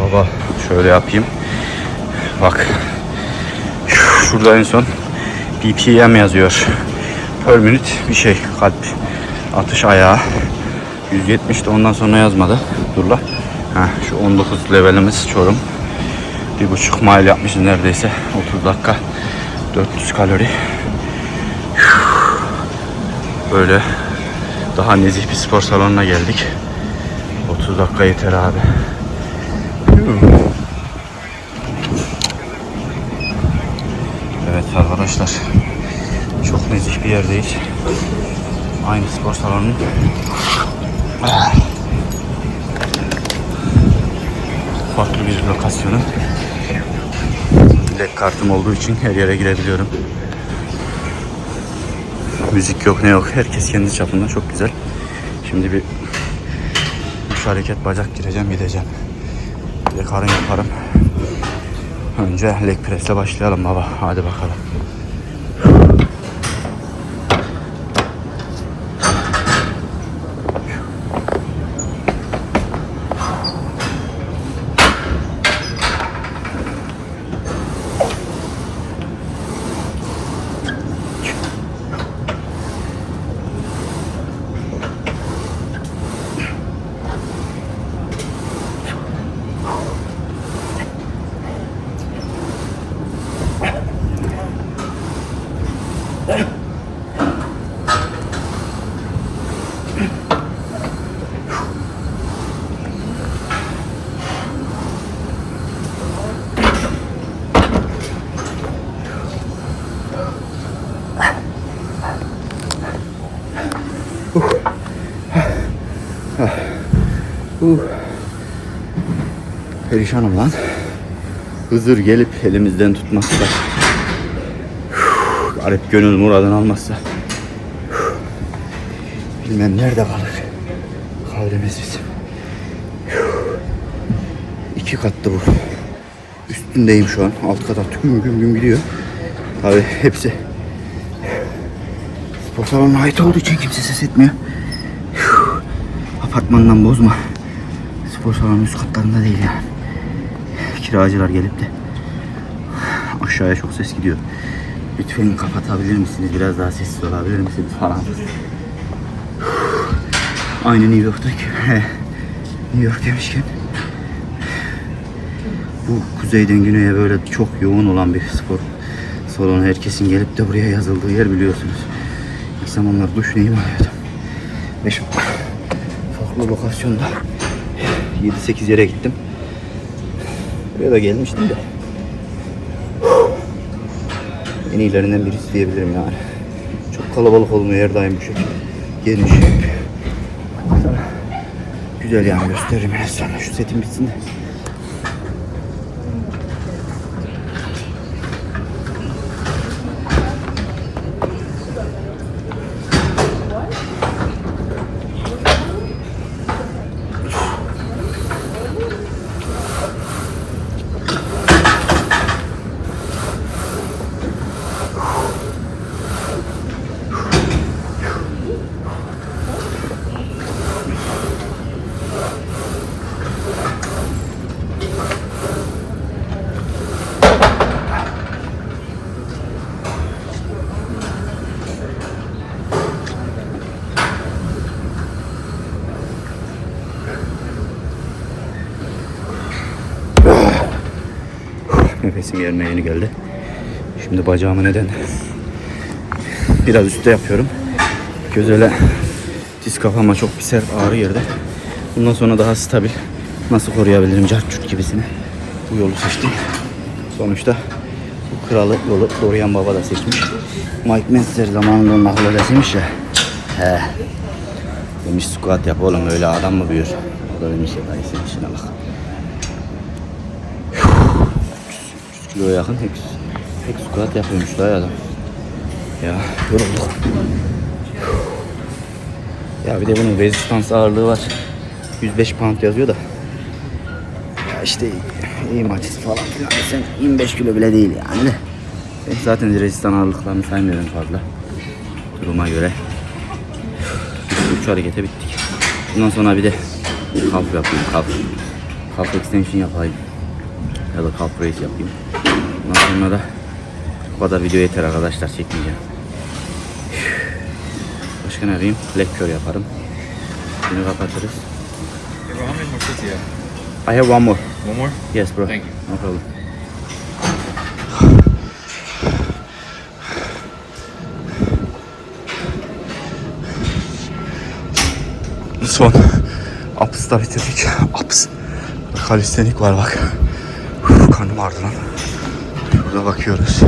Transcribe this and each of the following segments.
Baba şöyle yapayım. Bak. Şurada en son BPM yazıyor. Per minute bir şey. Kalp atış ayağı. 170 de ondan sonra yazmadı. Dur la. Şu 19 levelimiz Çorum. Bir buçuk mile yapmışız neredeyse. 30 dakika. 400 kalori. Böyle daha nezih bir spor salonuna geldik. 30 dakika yeter abi. Evet arkadaşlar. Çok nezih bir yerdeyiz. Aynı spor salonunun farklı bir lokasyonu. Bilek kartım olduğu için her yere girebiliyorum. Müzik yok ne yok. Herkes kendi çapında çok güzel. Şimdi bir üç hareket bacak gireceğim gideceğim. Bir de yaparım. Önce leg press'le başlayalım baba. Hadi bakalım. Perişanım lan. Hızır gelip elimizden tutmazsa. Garip gönül muradını almazsa. Bilmem nerede kalır. Kavrimiz bizim. İki katlı bu. Üstündeyim şu an. Alt kata tüm güm güm gidiyor. Tabi hepsi spor salonuna ait olduğu için kimse ses etmiyor. Apartmandan bozma. Spor salonu üst katlarında değil yani. Kiracılar gelip de aşağıya çok ses gidiyor. Lütfen kapatabilir misiniz? Biraz daha sessiz olabilir misiniz falan. Aynı New York'taki. New York demişken bu kuzeyden güneye böyle çok yoğun olan bir spor salonu. Herkesin gelip de buraya yazıldığı yer biliyorsunuz. İlk zamanlar duş neyim alıyordum. Ve şu farklı lokasyonda 7-8 yere gittim. Buraya da gelmiştim de. En iyilerinden birisi diyebilirim yani. Çok kalabalık olmuyor her daim bu şekilde. Geniş. Güzel yani gösteririm en sonra. Şu setim bitsin de. Nefesim yerine yeni geldi. Şimdi bacağımı neden biraz üstte yapıyorum. Göz öyle diz kafama çok bir sert ağrı yerde. Bundan sonra daha stabil nasıl koruyabilirim cartçut gibisini. Bu yolu seçtim. Sonuçta bu kralı yolu Dorian Baba da seçmiş. Mike Menzer zamanında onun akıl ya. He. Demiş squat yap oğlum öyle adam mı büyür? O da demiş ya dayı sen işine bak. 300 kiloya yakın tek, tek squat yapıyormuş da adam. Ya yorulduk. Ya bir de bunun rezistans ağırlığı var. 105 pound yazıyor da. Ya işte iyi maçız falan filan desen 25 kilo bile değil yani. Ben zaten rezistan ağırlıklarını saymıyorum fazla. Duruma göre. Üç harekete bittik. Bundan sonra bir de kalf yapıyorum kalf. calf extension yapayım. Ya da calf raise yapayım. Ondan sonra da bu kadar video yeter arkadaşlar çekmeyeceğim. Başka ne yapayım? Leg curl yaparım. Günü kapatırız. I have one more. One more? Yes bro. Thank you. No problem. Son Aps'ı da bitirdik. Aps. Kalistenik var bak. Uf, karnım ağrıdı lan. Burada bakıyoruz.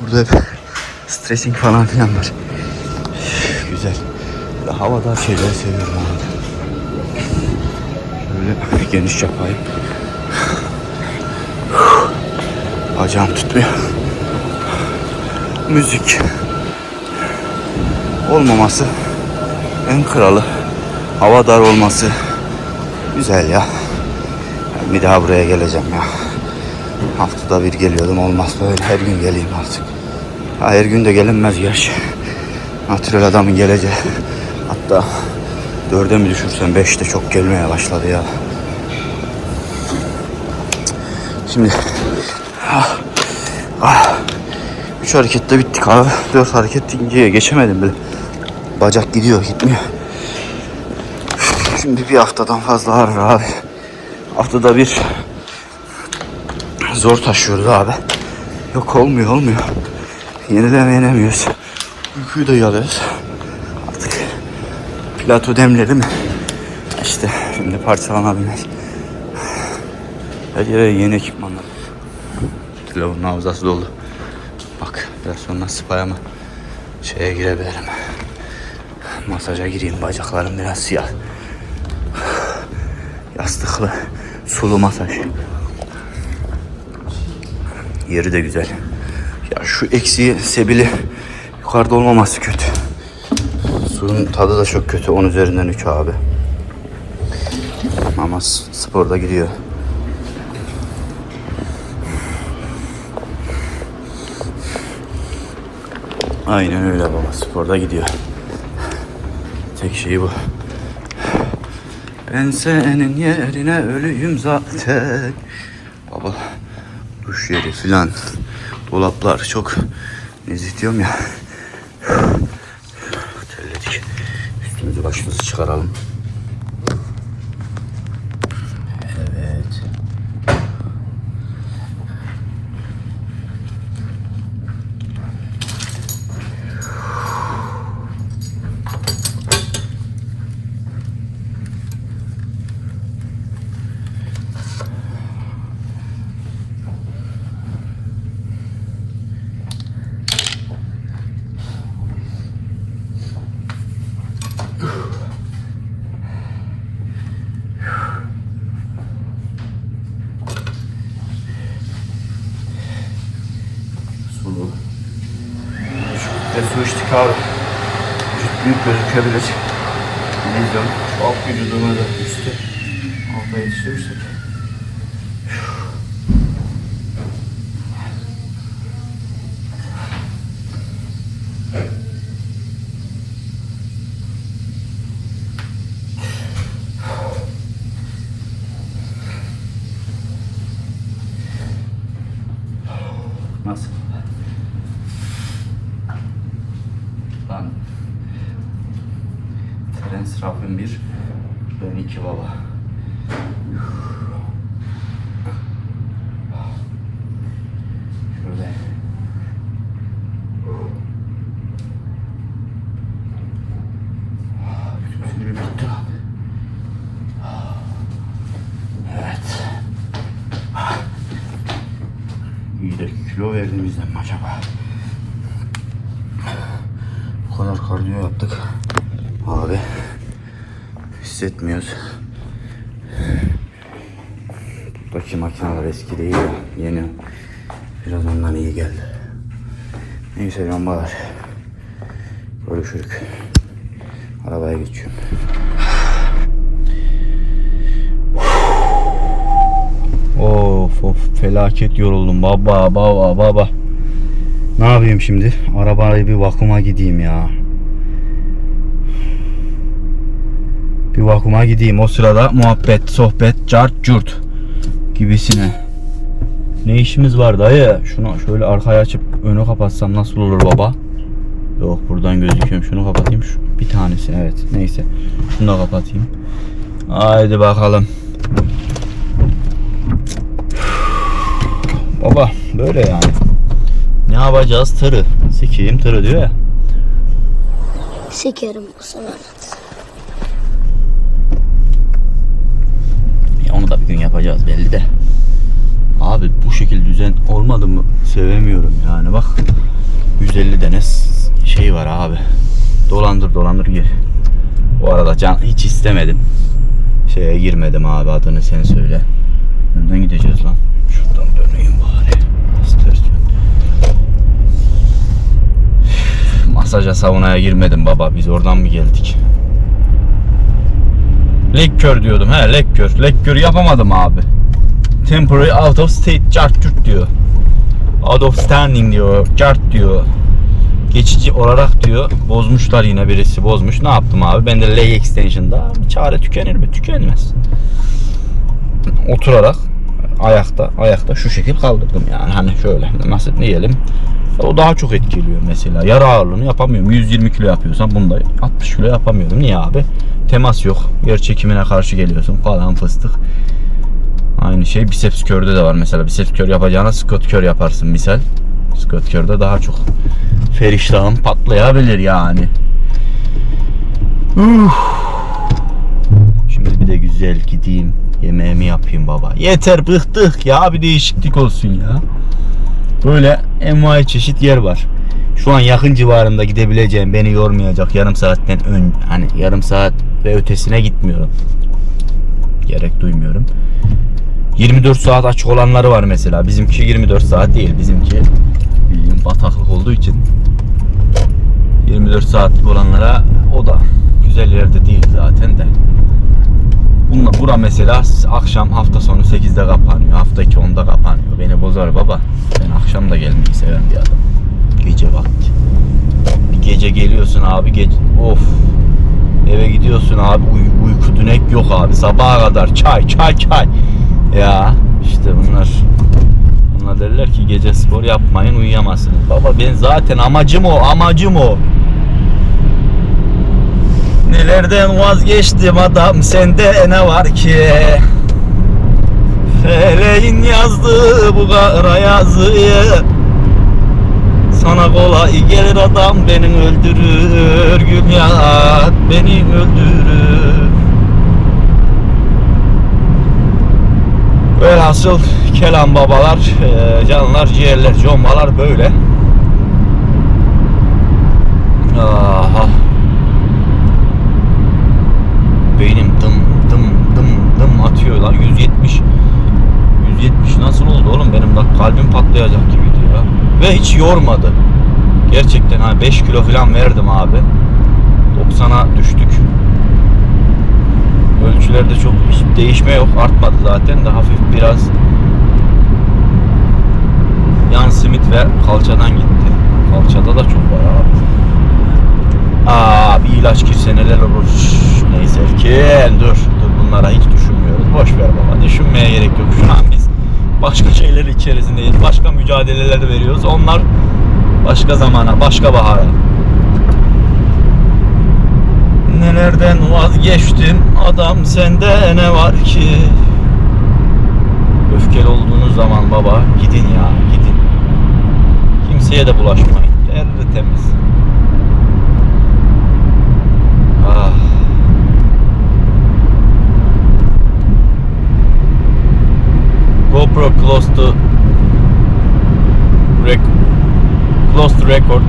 Burada hep stressing falan filan var. Güzel. Böyle havadar şeyler seviyorum abi. Şöyle geniş yapayım. Bacağım tutmuyor. Müzik olmaması en kralı. Hava dar olması güzel ya. Bir daha buraya geleceğim ya. Haftada bir geliyordum olmaz böyle her gün geleyim artık. Ha, her gün de gelinmez gerçi. Natürel adamın geleceği. Hatta dörde mi düşürsem beşte çok gelmeye başladı ya. Şimdi ah, ah, üç harekette bittik abi. Dört hareket ikinciye geçemedim bile. Bacak gidiyor gitmiyor. Şimdi bir haftadan fazla ağrır abi. Haftada bir zor taşıyoruz abi. Yok olmuyor olmuyor. Yenileme yenemiyoruz. Uykuyu da yalıyoruz. Artık plato demleri mi? İşte şimdi parçalanabilmek. Her yere yeni ekipmanlar. Telefonun havzası dolu. Bak biraz sonra spaya mı şeye girebilirim. Masaja gireyim bacaklarım biraz siyah. Yastıklı sulu masaj. Yeri de güzel. Ya şu eksiği sebili yukarıda olmaması kötü. Suyun tadı da çok kötü. 10 üzerinden 3 abi. Ama sporda gidiyor. Aynen öyle baba. Sporda gidiyor. Tek şey bu. Ben senin yerine ölüyüm zaten. Baba duş yeri filan dolaplar çok nezih diyorum ya. Terledik. Üstümüzü başımızı çıkaralım. Evet. Sulu. Ve Vücut büyük gözükebilir. Bilmiyorum. Alt vücuduna da üstü. Alta yetiştirirsek. Nasıl? Lan. Terence Raffin bir, ben iki baba. Şöyle. Bütün sinirim bitti abi. Evet. İyi de kilo verdiğimizden mi acaba? Bu kadar kardiyo yaptık. Abi hissetmiyoruz. Buradaki makineler eski değil ya, yeni. Biraz ondan iyi geldi. Neyse lambalar. Görüşürük. Arabaya geçiyorum. Of of felaket yoruldum baba baba baba. Ne yapayım şimdi? Arabayı bir vakuma gideyim ya. Bir vakuma gideyim. O sırada muhabbet, sohbet, cart, curt. gibisine. Ne işimiz var dayı? Şunu şöyle arkaya açıp önü kapatsam nasıl olur baba? Yok buradan gözüküyorum. Şunu kapatayım. Şu, bir tanesi evet. Neyse. Şunu da kapatayım. Haydi bakalım. Baba böyle yani. Ne yapacağız? Tırı. Sikeyim tırı diyor ya. Sikerim bu sefer. Ya onu da bir gün yapacağız belli de. Abi bu şekil düzen olmadı mı sevemiyorum yani bak. 150 tane şey var abi. Dolandır dolandır gir. Bu arada can hiç istemedim. Şeye girmedim abi adını sen söyle. Nereden gideceğiz lan? Şuradan döneyim Masaja saunaya girmedim baba. Biz oradan mı geldik? Lekkör diyordum he lekkör. Lekkör yapamadım abi. Temporary out of state chart diyor. Out of standing diyor. Chart diyor. Geçici olarak diyor. Bozmuşlar yine birisi bozmuş. Ne yaptım abi? Ben de lay extension'da çare tükenir mi? Tükenmez. Oturarak ayakta ayakta şu şekil kaldırdım yani. Hani şöyle nasıl diyelim. O daha çok etkiliyor mesela. Yara ağırlığını yapamıyorum. 120 kilo yapıyorsam bunda 60 kilo yapamıyorum. Niye abi? Temas yok. Yer çekimine karşı geliyorsun falan fıstık. Aynı şey biceps körde de var mesela. Biceps kör yapacağına squat kör yaparsın misal. Squat körde daha çok feriştahın patlayabilir yani. Şimdi bir de güzel gideyim yemeğimi yapayım baba. Yeter bıktık ya bir değişiklik olsun ya. Böyle envai çeşit yer var. Şu an yakın civarında gidebileceğim beni yormayacak yarım saatten ön hani yarım saat ve ötesine gitmiyorum. Gerek duymuyorum. 24 saat açık olanları var mesela. Bizimki 24 saat değil. Bizimki bildiğin bataklık olduğu için 24 saatlik olanlara o da güzel yerde değil zaten de. Bura mesela akşam hafta sonu 8'de kapanıyor. Hafta 2 10'da kapanıyor. Beni bozar baba. Ben akşam da gelmeyi seven bir adam. Gece vakti. Bir gece geliyorsun abi gece of. Eve gidiyorsun abi uy- uyku dünek yok abi. Sabaha kadar çay çay çay. Ya işte bunlar bunlar derler ki gece spor yapmayın uyuyamazsınız. Baba ben zaten amacım o amacım o. Nelerden vazgeçtim adam sende ne var ki? Feleğin yazdığı bu kara yazıyı. Sana kolay gelir adam beni öldürür Gün yat beni öldürür. Velhasıl kelam babalar, eee, canlar, ciğerler, combalar böyle. Aha. Beynim dım dım dım dım atıyor lan 170 170 nasıl oldu oğlum benim bak kalbim patlayacak gibiydi ya ve yormadı gerçekten ha 5 kilo falan verdim abi 90'a düştük ölçülerde çok değişme yok artmadı zaten de hafif biraz yan simit ve kalçadan gitti kalçada da çok var abi Aa bir ilaç girse neler olur. Neyse ki dur. Dur bunlara hiç düşünmüyoruz. Boş ver baba. Düşünmeye gerek yok. Şu an biz başka şeyler içerisindeyiz. Başka mücadeleler veriyoruz. Onlar başka zamana, başka bahara. Nelerden vazgeçtim adam sende ne var ki? Öfkeli olduğunuz zaman baba gidin ya gidin. Kimseye de bulaşmayın. Tertemiz. Ah. GoPro close to rec close to record.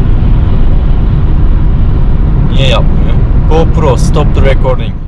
Niye yapmıyor? GoPro stop the recording.